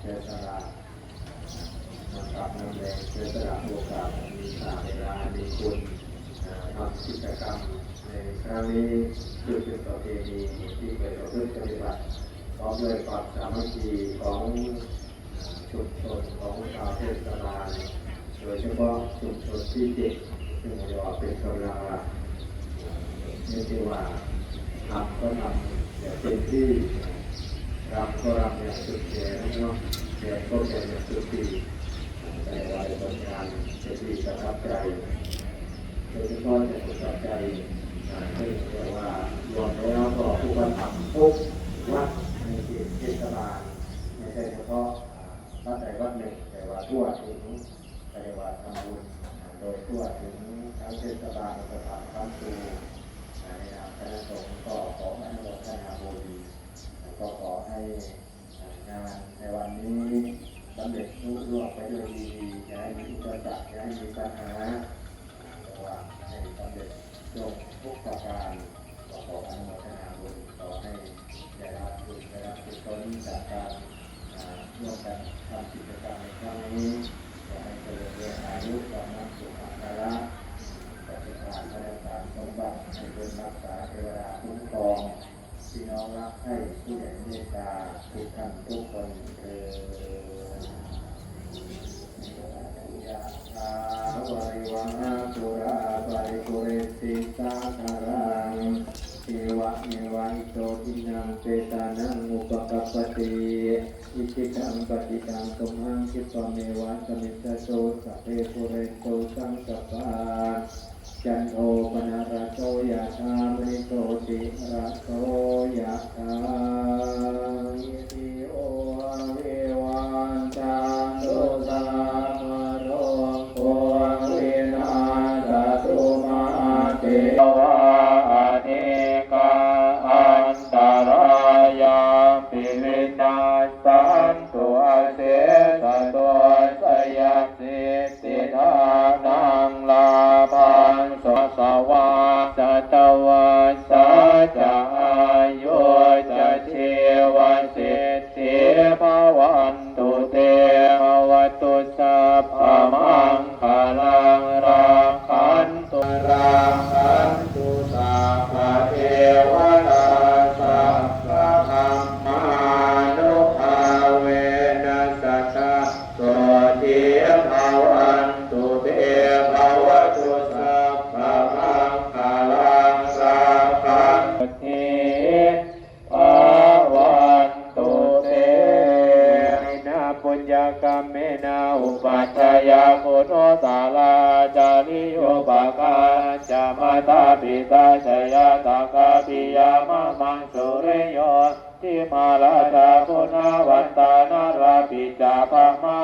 เสียสละน้ำตาน้ำแรงเสียสละโอกาสมีค่าเวลามีคุณทำกิจกรรมในครั้งนี้คือเป็นประเพณีที่เคยประพฤติปฏิบัติพร้อมด้วยความสามัคคีของชุมชนของชาวเทศบาลโดยเฉพาะชุมชนที่เจ็ดซึ่งเรียกว่าเป็นกำลังหลักไม่ใช่ว่าทำก็ทำแต่างเป็นที่ รับก็รับอย่างสุดแขนเนาะแต่ก็เป็นอย่างสุดที่แต่ว่าผลงานเป็นที่ประทับใจโดยเฉพาะในประทับใจอ่าซึ่งเรียกว่ารวมแล้วก็ผู้กำกับทุกวัดในเขตเทศบาลไม่ใช่เฉพาะวัดใดวัดหนึ่งแต่ว่าทั่วถึงเรียกว่าทำบุญโดยทั่วถึงทั้งเทศบาลสถานทั้งครูในนามคณะสงฆ์ก็ขออนุโมทนาบุญ ก็ขอให้งานในวันนี้สำเร็จรุ่งรืองไปด้วยดีอย่าให้มีอุปสรรคอย่าให้มีปัญหาแต่ว่าให้สำเร็จจงทุกประการก็ขออนุโมทนาบุญขอให้ได้รับบุญได้รับกุศลจากการร่วมกันทำกิจกรรมในครั้งนี้ขอให้เจริญเรื่องอายุความมั่นสุขภาระปฏิบัติและการสมบัติให้เป็นรักษาเทวดาคุ้มครอง พี่น้องรักให้ผู้ใหญ่เมตตาทุกท่านทุกคนเถิดยะถาวริวังปุราปริปุเรติสาคารังเทวะเมวะอิโตทินังเปตานังอุปกัปปติอิจิตังปฏิตังตุมหังคิปะเมวะสมิจจโตสัพเพปุเรโตสังกัปปา ญญากรรมเมนาอุปัชยาโคโนสาลาจาริโยปากาจามาตาปิตาชยาตากาปิยามะมังสุริโยทิมาลาจาโคนาวันตานาราปิจาภามา